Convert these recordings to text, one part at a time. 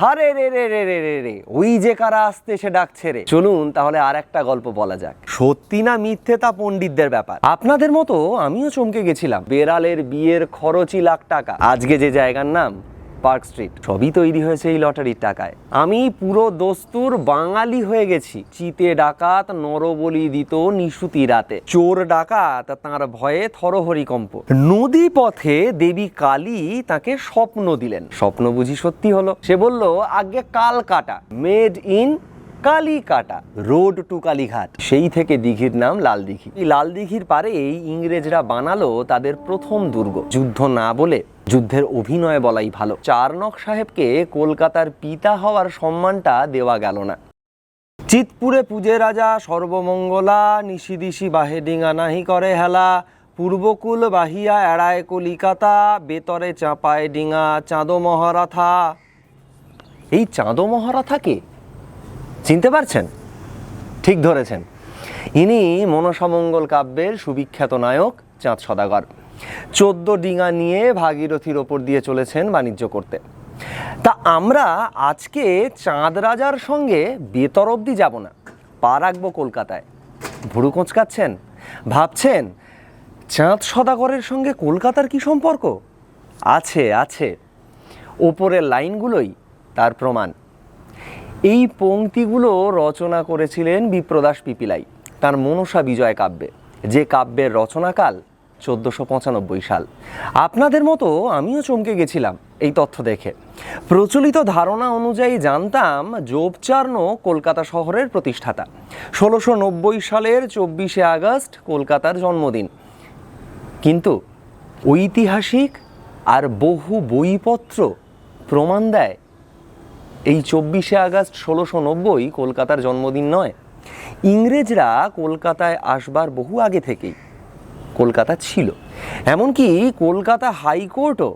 আরে রে রে রে রে রে রে, ওই যে কারা আসতে সে ডাকছে রে। চলুন তাহলে আর একটা গল্প বলা যাক। সত্যি না মিথ্যে তা পণ্ডিতদের ব্যাপার? আপনাদের মতো আমিও চমকে গেছিলাম। বেড়ালের বিয়ের খরচই লাখ টাকা। আজকে যে জায়গার নাম পার্ক স্ট্রিট। সবই তৈরি হয়েছে এই লটারির টাকায়। আমি পুরো দস্তুর বাঙালি হয়ে গেছি। চিতে ডাকাত, নরবলি দিত নিশুতি রাতে। চোর ডাকাত, তাঁর ভয়ে থরহরিকম্প নদী পথে দেবী কালী তাকে স্বপ্ন দিলেন। স্বপ্ন বুঝি সত্যি হলো? সে বলল আগে Calcutta made in Kalikata, road to Kalighat, সেই থেকে দিঘির নাম লাল দিঘি এই লাল দিঘির পারে এই ইংরেজরা বানালো তাদের প্রথম দুর্গ। যুদ্ধ না বলে যুদ্ধের অভিনয় বলাই ভালো। চারনক সাহেবকে কলকাতার পিতা হওয়ার সম্মানটা দেওয়া গেল না। চিতপুরে পূজে রাজা, সর্বমঙ্গলা নিশিদিশি বাহে ডিঙা নাহি করে হেলা। পূর্বকুল বাহিয়া এড়ায় কলিকাতা, বেতরে চাঁপায় ডিঙা চাঁদো মহারাথা। এই চাঁদো মহারাথাকে চিনতে পারছেন? ঠিক ধরেছেন। ইনি মনসামঙ্গল কাব্যের সুবিখ্যাত নায়ক চাঁদ সদাগর। চোদ্দ ডিঙা নিয়ে ভাগীরথীর ওপর দিয়ে চলেছেন বাণিজ্য করতে। তা আমরা আজকে চাঁদ রাজার সঙ্গে বেতর অবধি যাব না। পা রাখব কলকাতায়। ভুরু কোঁচকাচ্ছেন? ভাবছেন, চাঁদ সদাগরের সঙ্গে কলকাতার কি সম্পর্ক? আছে আছে। ওপরের লাইনগুলোই তার প্রমাণ। এই পংক্তিগুলো রচনা করেছিলেন বিপ্রদাস পিপিলাই, তার মনসা বিজয় কাব্যে। যে কাব্যের রচনাকাল চোদ্দোশো পঁচানব্বই সাল। আপনাদের মতো আমিও চমকে গেছিলাম এই তথ্য দেখে। প্রচলিত ধারণা অনুযায়ী জানতাম যোবচার্ণ কলকাতা শহরের প্রতিষ্ঠাতা। ষোলোশো নব্বই সালের চব্বিশে আগস্ট কলকাতার জন্মদিন। কিন্তু ঐতিহাসিক আর বহু বইপত্র প্রমাণ দেয় এই চব্বিশে আগস্ট ষোলোশো নব্বই কলকাতার জন্মদিন নয়। ইংরেজরা কলকাতায় আসবার বহু আগে থেকেই কলকাতা ছিল। এমনকি কলকাতা হাইকোর্টও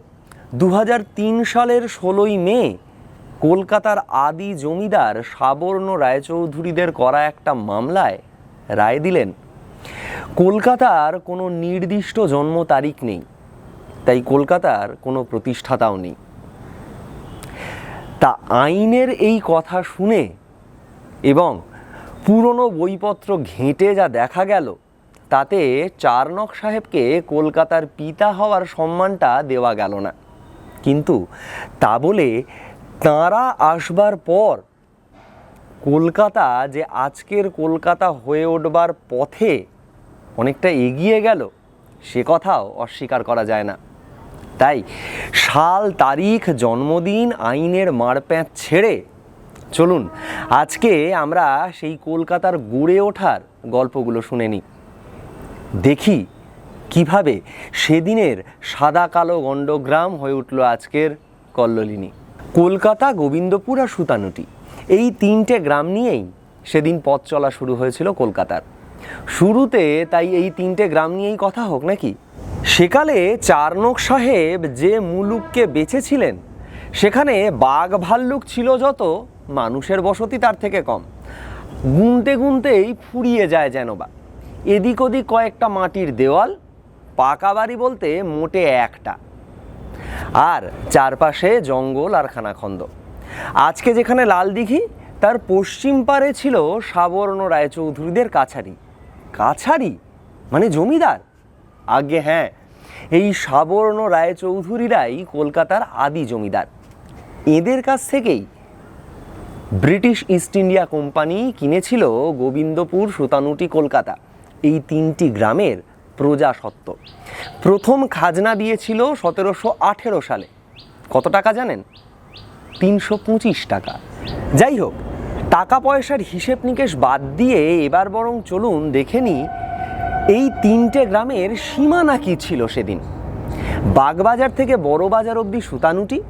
দু হাজার তিন সালের ষোলোই মে কলকাতার আদি জমিদার সাবর্ণ রায়চৌধুরীদের করা একটা মামলায় রায় দিলেন। কলকাতার কোনো নির্দিষ্ট জন্ম তারিখ নেই, তাই কলকাতার কোনো প্রতিষ্ঠাতাও নেই। তা আইনের এই কথা শুনে এবং পুরনো বইপত্র ঘেঁটে যা দেখা গেল, তাতে চারনক সাহেবকে কলকাতার পিতা হওয়ার সম্মানটা দেওয়া গেল না। কিন্তু তা বলে তাঁরা আসবার পর কলকাতা যে আজকের কলকাতা হয়ে উঠবার পথে অনেকটা এগিয়ে গেল, সে কথাও অস্বীকার করা যায় না। তাই সাল, তারিখ, জন্মদিন, আইনের মারপ্যাঁচ ছেড়ে চলুন, আজকে আমরা সেই কলকাতার গড়ে ওঠার গল্পগুলো শুনে নিই। দেখি কীভাবে সেদিনের সাদা কালো গণ্ডগ্রাম হয়ে উঠল আজকের কল্লোলিনী। কলকাতা গোবিন্দপুর আর সুতানুটি, এই তিনটে গ্রাম নিয়েই সেদিন পথ চলা শুরু হয়েছিল কলকাতার। শুরুতে তাই এই তিনটে গ্রাম নিয়েই কথা হোক নাকি? সেকালে চারনক সাহেব যে মুলুককে বেঁচেছিলেন সেখানে বাঘ ভাল্লুক ছিল যত, মানুষের বসতি তার থেকে কম। গুনতে গুনতেই ফুরিয়ে যায় যেন বা। এদিক ওদিক কয়েকটা মাটির দেওয়াল, পাকা বাড়ি বলতে মোটে একটা। আর চারপাশে জঙ্গল আর খানাখন্দ। আজকে যেখানে লাল দিঘি, তার পশ্চিম পারে ছিল সাবর্ণ রায়চৌধুরীদের কাছারি। কাছারি? মানে জমিদার? আগে হ্যাঁ। এই সাবর্ণ রায়চৌধুরীরাই কলকাতার আদি জমিদার। এদের কাছ থেকেই ব্রিটিশ ইস্ট ইন্ডিয়া কোম্পানি কিনেছিল গোবিন্দপুর সুতানুটি কলকাতা। এই তিনটি গ্রামের প্রজাসত্ব প্রথম খাজনা দিয়েছিল সতেরোশো আঠেরো সালে। কত টাকা জানেন? তিনশো পঁচিশ টাকা। যাই হোক, টাকা পয়সার হিসেব নিকেশ বাদ দিয়ে এবার বরং চলুন দেখে নিই এই তিনটে গ্রামের সীমানা কী ছিল সেদিন? বাগবাজার থেকে বড়বাজার অবধি সুতানুটি,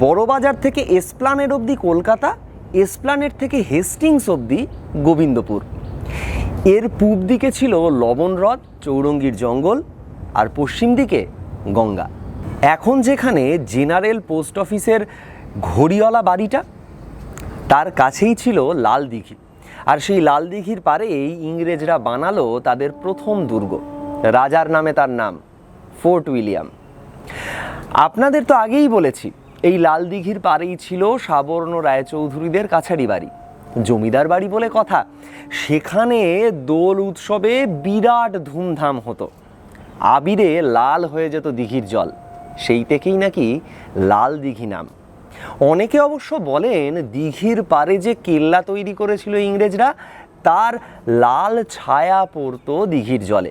বড়বাজার থেকে এসপ্লানের অবধি কলকাতা এসপ্লানের থেকে হেস্টিংস অবধি গোবিন্দপুর। এর পূব দিকে ছিল লবণ হ্রদ চৌরঙ্গীর জঙ্গল, আর পশ্চিম দিকে গঙ্গা। এখন যেখানে জেনারেল পোস্ট অফিসের ঘড়িওয়ালা বাড়িটা, তার কাছেই ছিল লাল দিঘি। আর সেই লাল দিঘির পারেই ইংরেজরা বানালো তাদের প্রথম দুর্গ। রাজার নামে তার নাম, ফোর্ট উইলিয়াম। আপনাদের তো আগেই বলেছি, এই লাল দিঘির পাড়েই ছিল সাবর্ণ রায়চৌধুরীদের কাছারি বাড়ি। জমিদার বাড়ি বলে কথা, সেখানে দোল উৎসবে বিরাট ধুমধাম হতো। আবিরে লাল হয়ে যেত দিঘির জল, সেই থেকেই নাকি লাল দিঘি নাম। অনেকে অবশ্য বলেন দিঘির পাড়ে যে কেল্লা তৈরি করেছিল ইংরেজরা, তার লাল ছায়া পড়তো দিঘির জলে।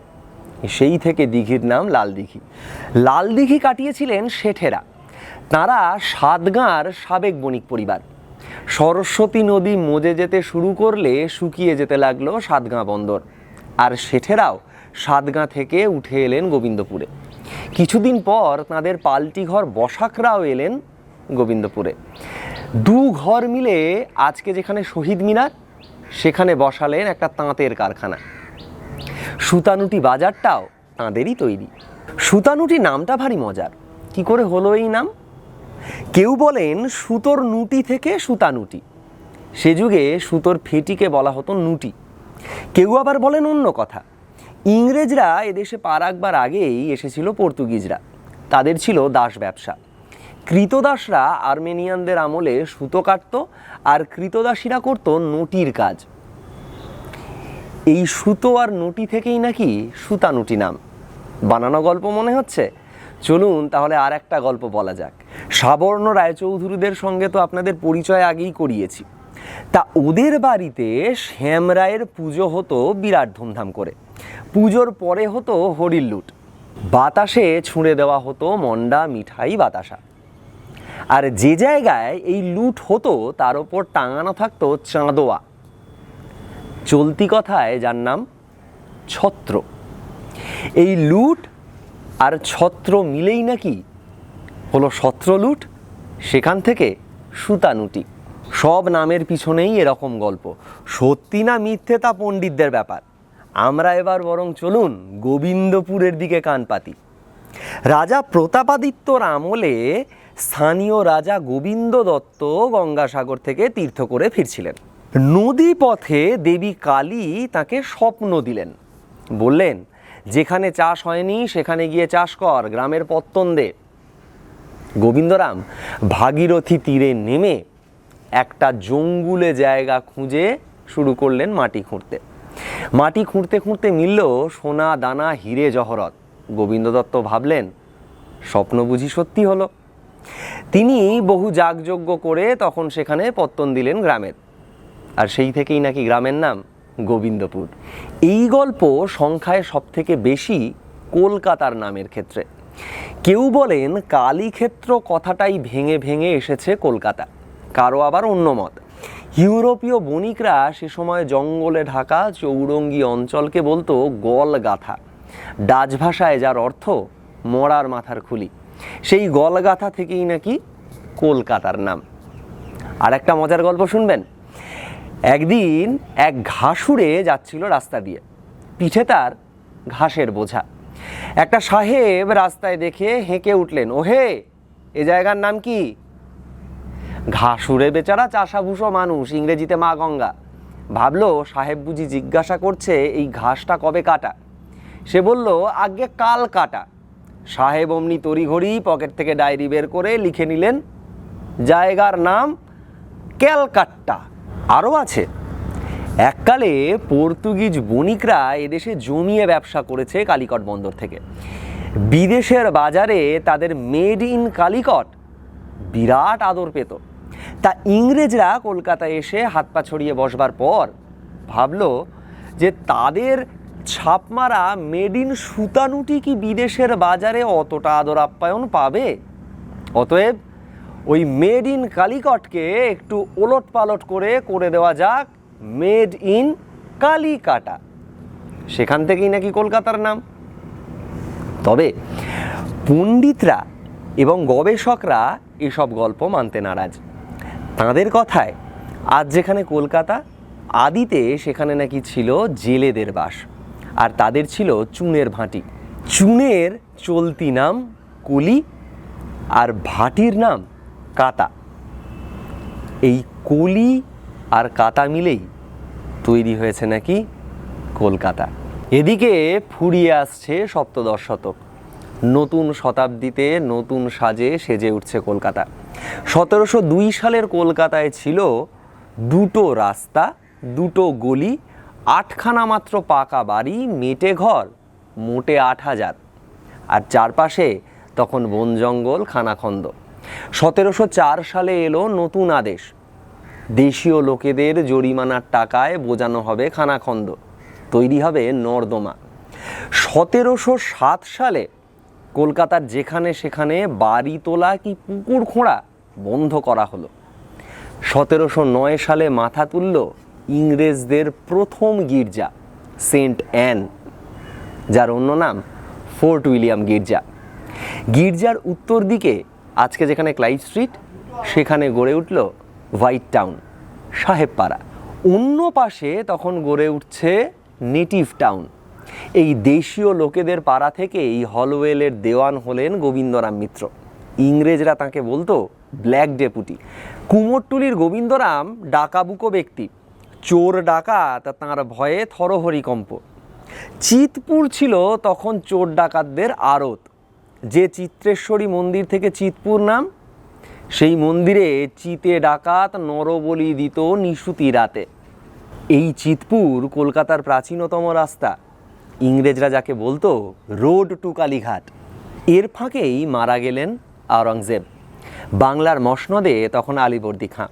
সেই থেকে দিঘির নাম লাল দিঘি। লাল দিঘি কাটিয়েছিলেন শেঠেরা। তাঁরা সাতগাঁর সাবেক বণিক পরিবার। সরস্বতী নদী মজে যেতে শুরু করলে শুকিয়ে যেতে লাগল সাতগাঁ বন্দর। আর শেঠেরাও সাতগাঁ থেকে উঠে এলেন গোবিন্দপুরে। কিছুদিন পর তাঁদের পাল্টি ঘর বসাকরাও এলেন গোবিন্দপুরে। দু ঘর মিলে আজকে যেখানে শহীদ মিনার, সেখানে বসালেন একটা তাঁতের কারখানা। সুতানুটি বাজারটাও তাঁদেরই তৈরি। সুতানুটি নামটা ভারী মজার। কি করে হলো এই নাম? কেউ বলেন সুতোর নুটি থেকে সুতানুটি। সে যুগে সুতোর ফেটিকে বলা হতো নুটি। কেউ আবার বলেন অন্য কথা। ইংরেজরা এদেশে পা রাখবার আগেই এসেছিল পর্তুগিজরা। তাদের ছিল দাস ব্যবসা। কৃতদাসরা আর্মেনিয়ানদের আমলে সুতো কাটতো আর কৃতদাসীরা করত নটির কাজ। এই সুতো আর নটি থেকেই নাকি সুতানুটি নাম। বানানো গল্প মনে হচ্ছে? চলুন তাহলে আর একটা গল্প বলা যাক। সাবর্ণ রায়চৌধুরীদের সঙ্গে তো আপনাদের পরিচয় আগেই করিয়েছি। তা ওদের বাড়িতে শ্যাম রায়ের পুজো হতো বিরাট ধুমধাম করে। পুজোর পরে হতো হরির লুট। বাতাসে ছুঁড়ে দেওয়া হতো মন্ডা, মিঠাই, বাতাসা। আর যে জায়গায় এই লুট হতো, তার ওপর টাঙানো থাকতো চাঁদোয়া। চলতি কথায় যার নাম ছত্র। এই লুট আর ছত্র মিলেই নাকি হলো সত্র লুট, সেখান থেকে সুতানুটি সব নামের পিছনেই এরকম গল্প। সত্যি না মিথ্যে তা পণ্ডিতদের ব্যাপার। আমরা এবার বরং চলুন গোবিন্দপুরের দিকে কান পাতি রাজা প্রতাপাদিত্যর আমলে স্থানীয় রাজা গোবিন্দ দত্ত গঙ্গাসাগর থেকে তীর্থ করে ফিরছিলেন। নদী পথে দেবী কালী তাকে স্বপ্ন দিলেন। বললেন, যেখানে চাষ হয়নি, সেখানে গিয়ে চাষ কর, গ্রামের পত্তন দে গোবিন্দরাম ভাগীরথী তীরে নেমে একটা জঙ্গুলে জায়গা খুঁজে শুরু করলেন মাটি খুঁড়তে। মাটি খুঁড়তে খুঁড়তে মিলল সোনা, দানা, হিরে, জহরত। গোবিন্দ দত্ত ভাবলেন, স্বপ্ন বুঝি সত্যি হলো। তিনি বহু যাগযজ্ঞ করে তখন সেখানে পত্তন দিলেন গ্রামের। আর সেই থেকেই নাকি গ্রামের নাম গোবিন্দপুর। এই গল্প সংখ্যায় সবথেকে বেশি কলকাতার নামের ক্ষেত্রে। কেউ বলেন কালীক্ষেত্র কথাটাই ভেঙে ভেঙে এসেছে কলকাতা, কারও আবার অন্য মত। ইউরোপীয় বণিকরা সে সময় জঙ্গলে ঢাকা, চৌরঙ্গি অঞ্চলকে বলতো গলগাথা। ডাচ ভাষায় যার অর্থ মরার মাথার খুলি। সেই গলগাথা থেকেই নাকি কলকাতার নাম। আর একটা মজার গল্প শুনবেন? একদিন এক ঘাসুরে যাচ্ছিল রাস্তা দিয়ে। পিঠে তার ঘাসের বোঝা। একটা সাহেব রাস্তায় দেখে হেঁকে উঠলেন, ওহে, এ জায়গার নাম কি? ঘাসুরে বেচারা চাষাভুষো মানুষ, ইংরেজিতে মা গঙ্গা। ভাবলো সাহেব বুঝি জিজ্ঞাসা করছে, এই ঘাসটা কবে কাটা? সে বলল, আগে কাল কাটা। সাহেব অমনি তড়িঘড়ি পকেট থেকে ডায়েরি বের করে লিখে নিলেন, জায়গার নাম ক্যালকাট্টা। আরও আছে, এককালে পর্তুগিজ বণিকরা এদেশে জমিয়ে ব্যবসা করেছে কালিকট বন্দর থেকে। বিদেশের বাজারে তাদের মেড ইন কালিকট বিরাট আদর পেত। তা ইংরেজরা কলকাতায় এসে হাত পা ছড়িয়ে বসবার পর ভাবল যে তাদের ছাপমারা মেড ইন সুতানুটি কি বিদেশের বাজারে অতটা আদর আপ্যায়ন পাবে? অতএব ওই মেড ইন কালিকটকে একটু ওলট পালট করে করে দেওয়া যাক মেড ইন কালিকাটা। সেখান থেকেই নাকি কলকাতার নাম। তবে পণ্ডিতরা এবং গবেষকরা এসব গল্প মানতে নারাজ। তাঁদের কথায়, আজ যেখানে কলকাতা, আদিতে সেখানে নাকি ছিল জেলেদের বাস। আর তাদের ছিল চুনের ভাঁটি। চুনের চলতি নাম কলি আর ভাটির নাম কাতা। এই কলি আর কাতা মিলেই তৈরি হয়েছে নাকি কলকাতা। এদিকে ফুরিয়ে আসছে সপ্তদশ শতক। নতুন শতাব্দীতে নতুন সাজে সেজে উঠছে কলকাতা। সতেরোশো দুই সালের কলকাতায় ছিল দুটো রাস্তা, দুটো গলি আটখানা মাত্র পাকা বাড়ি, মেটে ঘর, মোটে আট হাজার। আর চারপাশে তখন বন জঙ্গল, খানাখন্দ। সতেরোশো চার সালে এলো নতুন আদেশ। দেশীয় লোকেদের জরিমানার টাকায় বোঝানো হবে খানাখন্দ। তৈরি হবে নর্দমা। সতেরোশো সাত সালে কলকাতার যেখানে সেখানে বাড়ি তোলা কি পুকুর খোঁড়া বন্ধ করা হলো। সতেরোশো নয় সালে মাথা তুলল ইংরেজদের প্রথম গির্জা, সেন্ট অ্যান, যার অন্য নাম ফোর্ট উইলিয়াম গির্জা। গির্জার উত্তর দিকে, আজকে যেখানে ক্লাইভ স্ট্রিট, সেখানে গড়ে উঠল হোয়াইট টাউন, সাহেবপাড়া। অন্য পাশে তখন গড়ে উঠছে নেটিভ টাউন। এই দেশীয় লোকেদের পাড়া থেকে এই হলওয়েলের দেওয়ান হলেন গোবিন্দরাম মিত্র। ইংরেজরা তাকে বলতো ব্ল্যাক ডেপুটি। কুমোরটুলির গোবিন্দরাম ডাকাবুকো ব্যক্তি। চোর ডাকাত তাঁর ভয়ে থরহরিকম্প চিতপুর ছিল তখন চোর ডাকাতদের আড়ত। যে চিত্রেশ্বরী মন্দির থেকে চিতপুর নাম, সেই মন্দিরে চিতে ডাকাত নরবলি দিত নিশুতি রাতে। এই চিতপুর কলকাতার প্রাচীনতম রাস্তা। ইংরেজরা যাকে বলতো, রোড টু কালীঘাট। এর ফাঁকেই মারা গেলেন আওরঙ্গজেব। বাংলার মসনদে তখন আলিবর্দি খাঁ।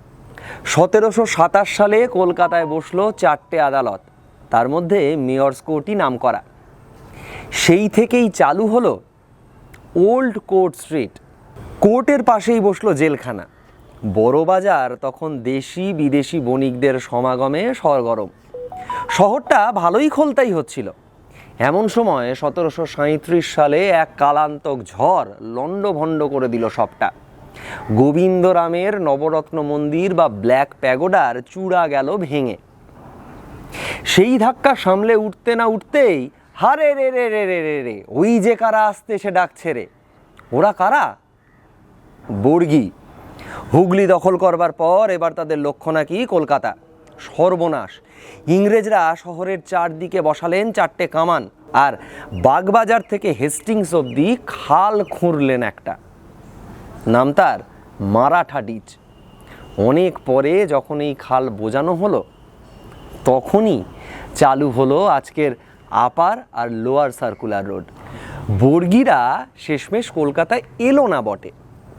সতেরোশো সাতাশ সালে কলকাতায় বসল চারটে আদালত। তার মধ্যে মেয়র্স কোর্টই নাম করা সেই থেকেই চালু হলো ওল্ড কোর্ট স্ট্রিট। কোর্টের পাশেই বসল জেলখানা। বড় বাজার, তখন দেশি বিদেশি বণিকদের সমাগমে সরগরম। শহরটা ভালোই খোলতাই হচ্ছিল। এমন সময় সতেরোশো সাঁত্রিশ সালে এক কালান্তক ঝড় লণ্ডভণ্ড করে দিল সবটা। গোবিন্দরামের নবরত্ন মন্দির বা ব্ল্যাক প্যাগোডার চূড়া গেল ভেঙে। সেই ধাক্কা সামলে উঠতে না উঠতেই হারে রে রে রে রে রে রে, ওই যে কারা আসতে সে ডাকছে রে। ওরা কারা? বর্গি। হুগলি দখল করবার পর এবার তাদের লক্ষ্য নাকি কলকাতা। সর্বনাশ। ইংরেজরা শহরের চারদিকে বসালেন চারটে কামান, আর বাগবাজার থেকে হেস্টিংস অবধি খাল খুঁড়লেন একটা। নাম তার মারাঠা ডিচ। অনেক পরে যখন এই খাল বোজানো হলো, তখনই চালু হলো আজকের আপার আর লোয়ার সার্কুলার রোড। বর্গিরা শেষমেশ কলকাতায় এলো না বটে।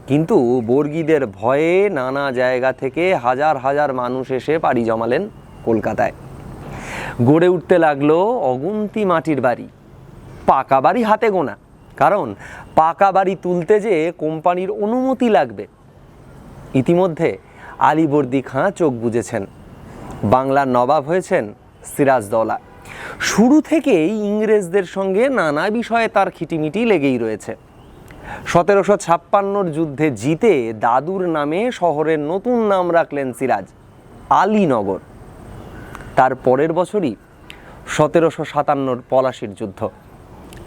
কিন্তু বর্গিদের ভয়ে নানা জায়গা থেকে হাজার হাজার মানুষ এসে পাড়ি জমালেন কলকাতায়। গড়ে উঠতে লাগল অগুন্তি মাটির বাড়ি, পাকা বাড়ি হাতে গোনা। কারণ পাকা বাড়ি তুলতে যে কোম্পানির অনুমতি লাগবে। ইতিমধ্যে আলিবর্দি খাঁ চোখ বুঝেছেন বাংলার নবাব হয়েছেন সিরাজদৌলা শুরু থেকেই ইংরেজদের সঙ্গে নানা বিষয়ে তার খিটিমিটি লেগেই রয়েছে। সতেরোশো ছাপ্পান্নর যুদ্ধে জিতে দাদুর নামে শহরের নতুন নাম রাখলেন সিরাজ, আলীনগর। তার পরের বছরই সতেরোশো সাতান্নর পলাশির যুদ্ধ।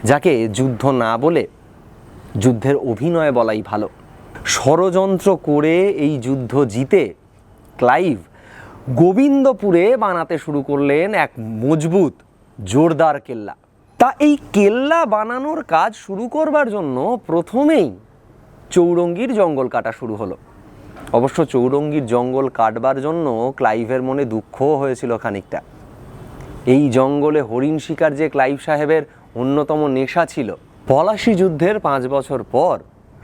যাকে যুদ্ধ না বলে যুদ্ধের অভিনয় বলাই ভালো। ষড়যন্ত্র করে এই যুদ্ধ জিতে ক্লাইভ গোবিন্দপুরে বানাতে শুরু করলেন এক মজবুত, জোরদার কেল্লা। তা এই কেল্লা বানানোর কাজ শুরু করবার জন্য প্রথমেই চৌরঙ্গীর জঙ্গল কাটা শুরু হলো। অবশ্য চৌরঙ্গীর জঙ্গল কাটবার জন্য ক্লাইভের মনে দুঃখও হয়েছিল খানিকটা। এই জঙ্গলে হরিণ শিকার যে ক্লাইভ সাহেবের অন্যতম নেশা ছিল। পলাশি যুদ্ধের পাঁচ বছর পর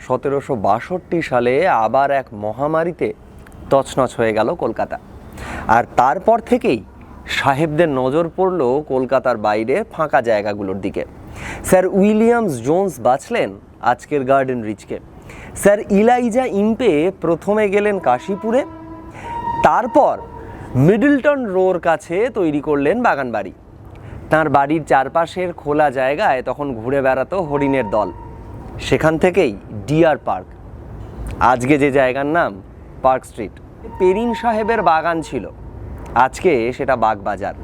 সতেরোশো বাষট্টি সালে আবার এক মহামারীতে তছনছ হয়ে গেল কলকাতা। আর তারপর থেকেই সাহেবদের নজর পড়ল কলকাতার বাইরে ফাঁকা জায়গাগুলোর দিকে। স্যার উইলিয়ামস জোন্স বাঁচলেন আজকের গার্ডেন রিচকে। স্যার ইলাইজা ইম্পে প্রথমে গেলেন কাশীপুরে, তারপর মিডলটন রোর কাছে তৈরি করলেন বাগানবাড়ি। তার বাড়ির চারপাশের খোলা জায়গায় তখন ঘুরে বেড়াতো হরিণের দল। সেখান থেকেই ডিয়ার পার্ক। আজকে যে জায়গার নাম, পার্ক স্ট্রিট পেরিন সাহেবের বাগান ছিল। আজকে সেটা বাগবাজার।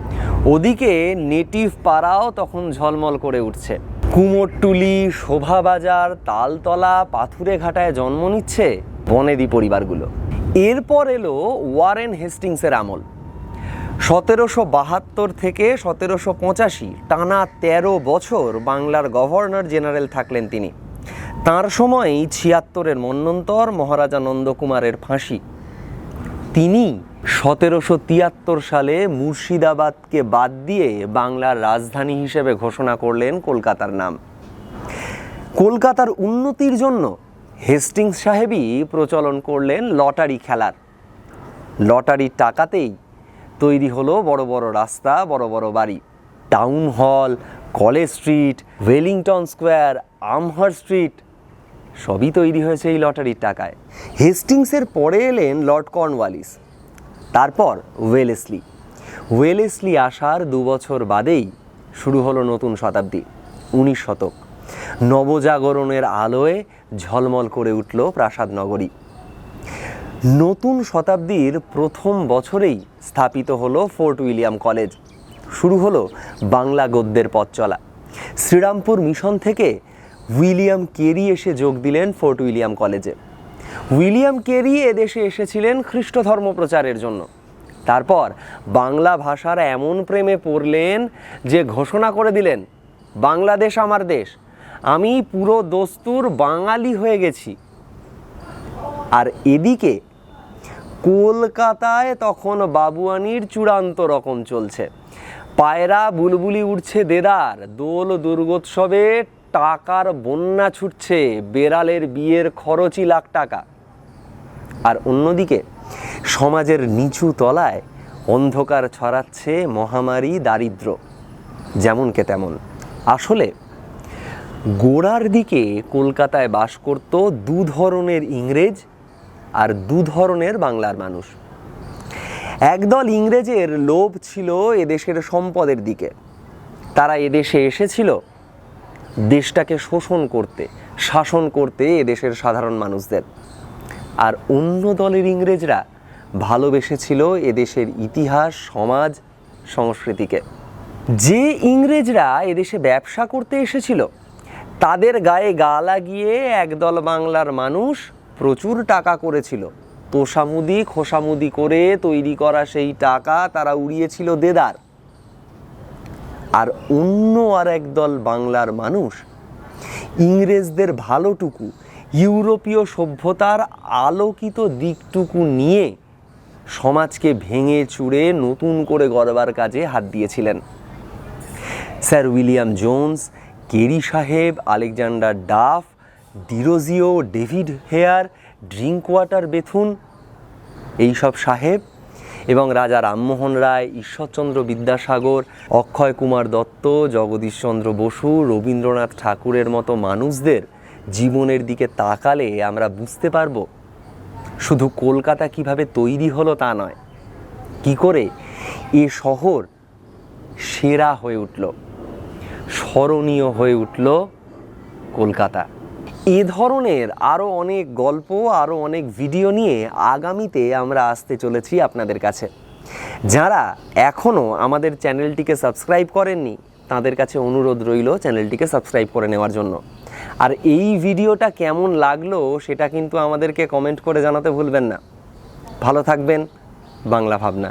ওদিকে নেটিভ পাড়াও তখন ঝলমল করে উঠছে। কুমোরটুলি, শোভাবাজার, তালতলা, পাথুরে ঘাটায় জন্ম নিচ্ছে বনেদি পরিবারগুলো। এরপর এলো ওয়ারেন হেস্টিংসের আমল। সতেরোশো বাহাত্তর থেকে সতেরোশো পঁচাশি, টানা তেরো বছর বাংলার গভর্নর জেনারেল থাকলেন তিনি। তার সময় ছিয়াত্তরের মন্বন্তর মহারাজা নন্দকুমারের ফাঁসি। তিনি সতেরোশো তিয়াত্তর সালে মুর্শিদাবাদকে বাদ দিয়ে বাংলার রাজধানী হিসেবে ঘোষণা করলেন কলকাতার নাম। কলকাতার উন্নতির জন্য হেস্টিংস সাহেবই প্রচলন করলেন লটারি খেলার। লটারির টাকাতেই তৈরি হলো বড় বড় রাস্তা, বড় বড় বাড়ি। Town hall college street Wellington square Amherst street সবই তৈরি হয়েছে এই লটারির টাকায়। হেস্টিংসের পরে এলেন লর্ড কর্নওয়ালিস তারপর ওয়েলেসলি ওয়েলেসলি আসার দু বছর বাদেই শুরু হলো নতুন শতাব্দী, উনিশ শতক। নবজাগরণের আলোয় ঝলমল করে উঠল প্রাসাদ নগরী। নতুন শতাব্দীর প্রথম বছরেই স্থাপিত হলো ফোর্ট উইলিয়াম কলেজ। শুরু হলো বাংলা গদ্যের পথ চলা। শ্রীরামপুর মিশন থেকে উইলিয়াম কেরি এসে যোগ দিলেন ফোর্ট উইলিয়াম কলেজে। উইলিয়াম কেরি এদেশে এসেছিলেন খ্রিস্ট ধর্ম প্রচারের জন্য। তারপর বাংলা ভাষার এমন প্রেমে পড়লেন যে ঘোষণা করে দিলেন, বাংলাদেশ আমার দেশ, আমি পুরো দস্তুর বাঙালি হয়ে গেছি। আর এদিকে কলকাতায় তখন বাবুয়ানির চূড়ান্ত রকম চলছে। পায়রা বুলবুলি উঠছে দেদার, দোল দুর্গোৎসবে টাকার বন্যা ছুটছে, বেড়ালের বিয়ের খরচই লাখ টাকা। আর অন্যদিকে, সমাজের নিচু তলায় অন্ধকার ছড়াচ্ছে মহামারী দারিদ্র। যেমনকে তেমন। আসলে, গোড়ার দিকে কলকাতায় বাস করত দু ধরনের ইংরেজ আর দু ধরনের বাংলার মানুষ। একদল ইংরেজের লোভ ছিল এদেশের সম্পদের দিকে। তারা এদেশে এসেছিল দেশটাকে শোষণ করতে, শাসন করতে এদেশের সাধারণ মানুষদের। আর অন্য দলের ইংরেজরা ভালোবেসেছিল এদেশের ইতিহাস, সমাজ, সংস্কৃতিকে। যে ইংরেজরা এদেশে ব্যবসা করতে এসেছিল, তাদের গায়ে গা লাগিয়ে একদল বাংলার মানুষ প্রচুর টাকা করেছিল। তোষামুদি, খোসামুদি করে তৈরি করা সেই টাকা তারা উড়িয়েছিল দেদার। আর অন্য আর একদল বাংলার মানুষ, ইংরেজদের ভালোটুকু, ইউরোপীয় সভ্যতার আলোকিত দিকটুকু নিয়ে সমাজকে ভেঙে চুড়ে নতুন করে গড়বার কাজে হাত দিয়েছিলেন। স্যার উইলিয়াম জোন্স, কেরি সাহেব, Alexander Duff Derozio David Hare Drinkwater Bethune, এইসব সাহেব এবং রাজা রামমোহন রায়, ঈশ্বরচন্দ্র বিদ্যাসাগর, অক্ষয় কুমার দত্ত, জগদীশচন্দ্র বসু, রবীন্দ্রনাথ ঠাকুরের মতো মানুষদের জীবনের দিকে তাকালে আমরা বুঝতে পারব শুধু কলকাতা কীভাবে তৈরি হলো তা নয়, কি করে এ শহর সেরা হয়ে উঠল, স্মরণীয় হয়ে উঠল কলকাতা। এ ধরনের আরও অনেক গল্প আরও অনেক ভিডিও নিয়ে আগামীতে আমরা আসতে চলেছি আপনাদের কাছে। যারা এখনও আমাদের চ্যানেলটিকে সাবস্ক্রাইব করেননি, তাদের কাছে অনুরোধ রইল চ্যানেলটিকে সাবস্ক্রাইব করে নেওয়ার জন্য। আর এই ভিডিওটা কেমন লাগল, সেটা কিন্তু আমাদেরকে কমেন্ট করে জানাতে ভুলবেন না। ভালো থাকবেন, বাংলা ভাবনা।